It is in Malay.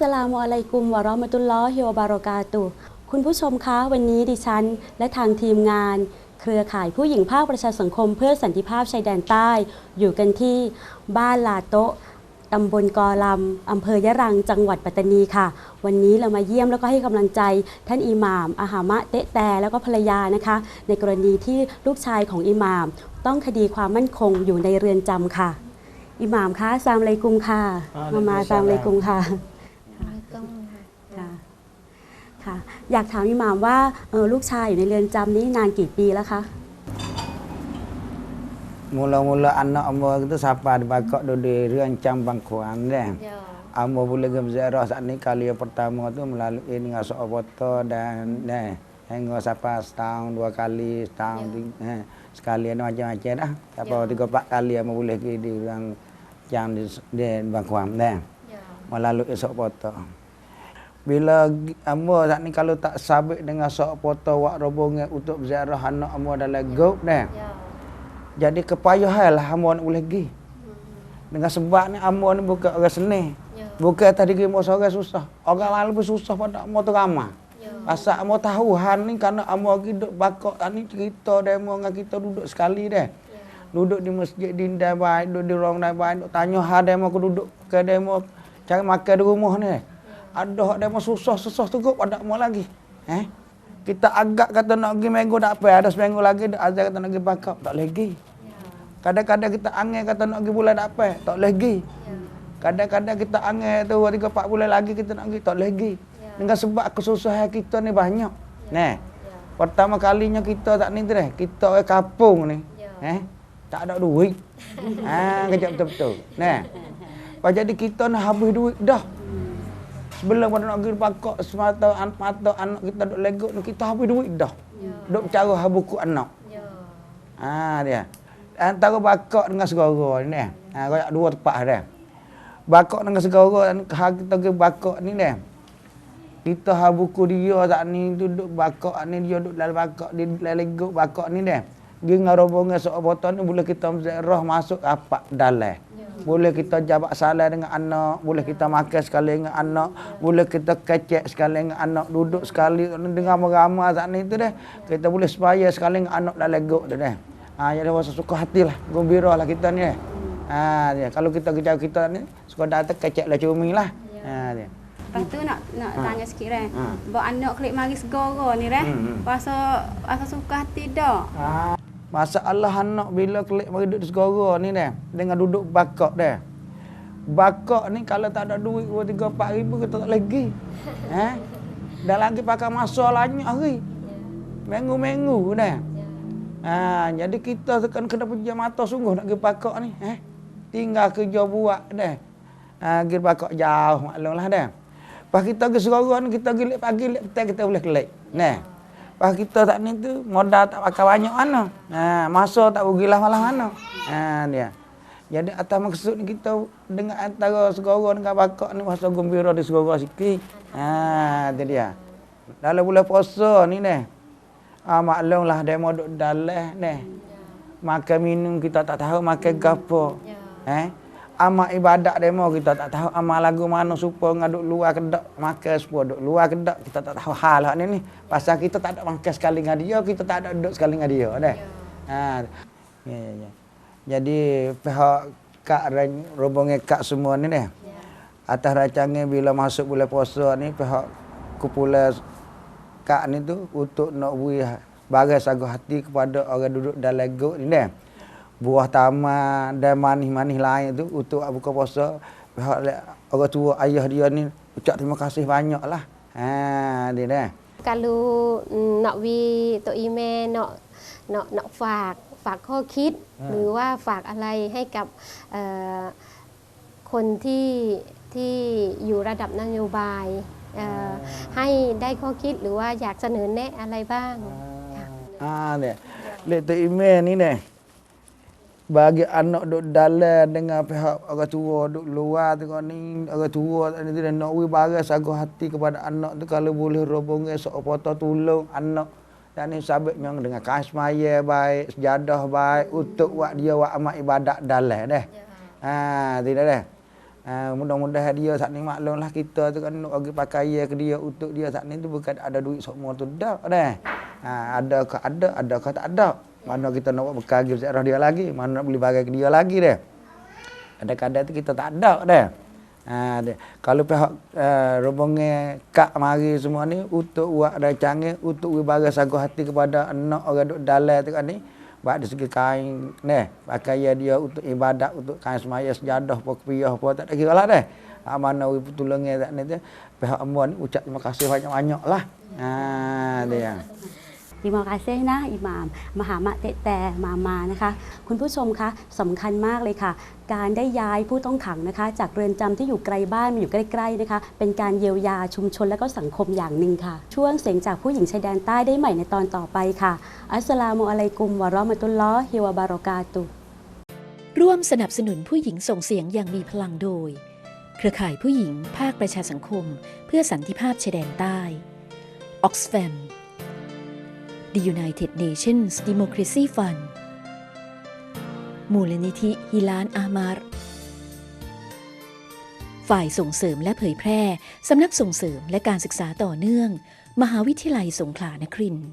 สลามุอะลัยกุมวะเราะมะตุลลอฮิวะบารอกาตุฮ์คุณผู้ชมคะวันนี้ดิฉัน และทางทีมงาน เครือข่ายผู้หญิงภาคประชาสังคมเพื่อสันติภาพชายแดนใต้ อยู่กันที่บ้านลาโตะตำบลกอลำอำเภอยะรัง จังหวัดปัตตานีค่ะ วันนี้เรามาเยี่ยมแล้วก็ให้กำลังใจ ท่านอิหม่ามอาหามะเตะแต่แล้วก็ภรรยานะคะ ในกรณีที่ลูกชายของอิหม่าม ต้องคดีความมั่นคงอยู่ในเรือนจำค่ะ อิหม่ามคะซามเลยกุมค่ะมามาซามเลยกุมค่ะค่ะ ค่ะ อยากถามอิหม่ามว่าเออลูกชายอยู่ในเรือนจำนี้นานกี่ปีแล้วคะ Mula-mula anak amba kita siapa di bakok duduk di rancang bangkuan dah. Ya. Amba boleh ke ziarah saat ni kali yang pertama tu melalui dengan Sokoboto dan dah. Hingga siapa setahun dua kali, setahun Ya. tiga, eh, sekali ada macam-macam dah. Siapa Ya. tiga empat kali amba boleh ke di rancang di, di bangkuan dah. Ya. Melalui Sokoboto. Bila amba saat ni kalau tak sabit dengan Sokoboto wak robongan untuk ziarah anak amba dalam group dah. Ya. Jadi kepayahan lah hamba nak boleh pergi. Dengan sebab ni hamba ni bukan orang seni. Ya. Bukan tadi kita orang susah. Orang lain lebih susah pada hamba tu ramah. Ya. Pasal hamba tahu han ni kerana hamba pergi duduk bakok ni cerita demo dengan kita duduk sekali dah. Ya. Duduk di masjid dindai baik, duduk di ruang dai baik, duduk tanya ha demo aku duduk ke demo cari makan di rumah ni. Ada hak demo susah-susah tu kok pada hamba lagi. Eh? Kita agak kata nak pergi minggu tak apa, ada seminggu lagi azan kata nak pergi bakok, tak lagi. Kadang-kadang kita angin kata nak pergi bulan tak apa, tak pergi. Kadang-kadang kita angin tu 3 4 bulan lagi kita nak pergi, tak boleh pergi. Dengan sebab kesusahan kita ni banyak. Nah. Pertama kalinya kita tak ni dah, kita orang kampung ni. Eh, tak ada duit. ha, kejap betul-betul. Nah. Lepas jadi kita nak habis duit dah. Sebelum pada nak pergi pakak semata an, mata anak kita duk legok kita habis duit dah. Duk cara habuku anak. Ya. Ha dia. Antara bakok dengan segara ni. Ha koyak dua tempat dah. Bakok dengan segara ha kita ke bakok ni dah. Kita ha buku dia tak ni duduk bakok ni dia duduk dalam bakok di dalam legok bakok ni. Dia dengan rombongan sok botol ni boleh kita roh masuk apa dalam. Boleh kita jabat salah dengan anak, boleh kita makan sekali dengan anak, boleh kita kecek sekali dengan anak, duduk sekali dengan ramai saat ni tu dah. Kita boleh supaya sekali dengan anak dalam legok tu dah. Ha, jadi rasa suka hati lah, gembira lah kita ni. Ha, dia. Kalau kita kerja kita ni, suka datang kecek lah cumi lah. Ha, dia. Lepas tu nak nak tanya sikit dah. Ha. Bawa anak klik mari segara ni dah. Hmm, hmm. Rasa rasa suka hati dah. Ha. Masalah anak bila kelik mari duduk segara ni dah. Dengan duduk bakok dah. Bakok ni kalau tak ada duit 2 3 4 ribu kita tak lagi. Ha? Dah lagi pakai masa banyak hari. Minggu-minggu dah. Ha, jadi kita tekan kena pergi mata sungguh nak pergi bakok ni. Eh? Tinggal kerja buat dah. Ha, pergi bakok jauh maklum lah dah. Pas kita pergi segara ni kita pergi pagi petang kita boleh kelik. Nah. Pas kita tak ni tu modal tak pakai banyak mana. Ha, masa tak rugilah malah mana. Ha dia. Jadi atas maksud ni kita dengan antara segara dengan bakok ni masa gembira di segara sikit. Ha tu dia. Dalam bulan puasa ni ni. Ah maklum lah demo duk dalam ni. Makan minum kita tak tahu makan gapo. Eh? Amal ibadat demo kita tak tahu amal lagu mana supaya ngaduk luar kedak makan supaya duk luar kedak kita tak tahu hal hak ni ni. Pasal kita tak ada makan sekali dengan dia, kita tak ada duduk sekali dengan dia dah. Ha. Ya ya ya. Jadi pihak kak rombongan kak semua ni dah. Atas rancangan bila masuk bulan puasa ni pihak kumpulan kak ni tu untuk nak beri bagai sagu hati kepada orang duduk dalam gok ni dah. Buah taman dan manis-manis lain tu untuk buka puasa pihak le- orang tua ayah dia ni ucap terima kasih banyak lah. Ha dia dah. Kalau mm, nak wi ตัวอีเม nak nak nak ฝากฝากข้อคิด หรือว่าฝากอะไรให้กับเอ่อคนที่ที่อยู่ระดับนโยบายเอ่อให้ได้ข้อคิดหรือว่าอยากเสนอแนะอะไรบ้างค่ะ Ha dia. Lek tu email ni dah. Bagi anak duk dalam dengan pihak orang tua duk luar kau ni orang tua ni tu dah nak wi bagai sagu hati kepada anak tu kalau boleh sok foto tolong anak dan ni sabitnya dengan kain semaya baik, sejadah baik untuk buat dia buat amal ibadat dalam dah. Ha, tidak dah. Ha, mudah-mudahan dia saat ni maklumlah kita tu kan nak bagi pakaian ke dia untuk dia saat ni tu bukan ada duit semua tu dah. Ha, ada ke ada, ada ke tak ada. Mana kita nak buat bekal pergi dia lagi, mana nak beli barang ke dia lagi dah. Kadang-kadang tu kita tak ada dah. Ha, dia. Kalau pihak uh, rombongan kak mari semua ni untuk buat ada canggih untuk beri barang sagu hati kepada anak orang duk dalam tu kan ni. Buat dari segi kain ni, pakaian dia untuk ibadat, untuk kain semaya sejadah, apa kepiah, apa tak ada kira lah dah. Ha, mana beri pertolongan tak ni tu. Pihak ambo ni ucap terima kasih banyak-banyak lah. Ha, dia. Terima kasih นะอิหม่าม มหามะเตะแต่มามานะคะ คุณผู้ชมคะสำคัญมากเลยค่ะ การได้ย้ายผู้ต้องขังนะคะ จากเรือนจำที่อยู่ไกลบ้านมาอยู่ใกล้ๆนะคะ เป็นการเยียวยาชุมชนและก็สังคมอย่างหนึ่งค่ะ ช่วงเสียงจากผู้หญิงชายแดนใต้ได้ใหม่ในตอนต่อไปค่ะ อัสสลามุอะลัยกุมวะราะมะตุลลอฮิวะบารอกาตุร่วมสนับสนุนผู้หญิงส่งเสียงอย่างมีพลังโดย เครือข่ายผู้หญิงภาคประชาสังคม เพื่อสันติภาพชายแดนใต้ Oxfam The United Nations Democracy Fund มูลนิธิฮิลานอามาร์ฝ่ายส่งเสริมและเผยแพร่ สำนักส่งเสริมและการศึกษาต่อเนื่อง มหาวิทยาลัยสงขลานครินทร์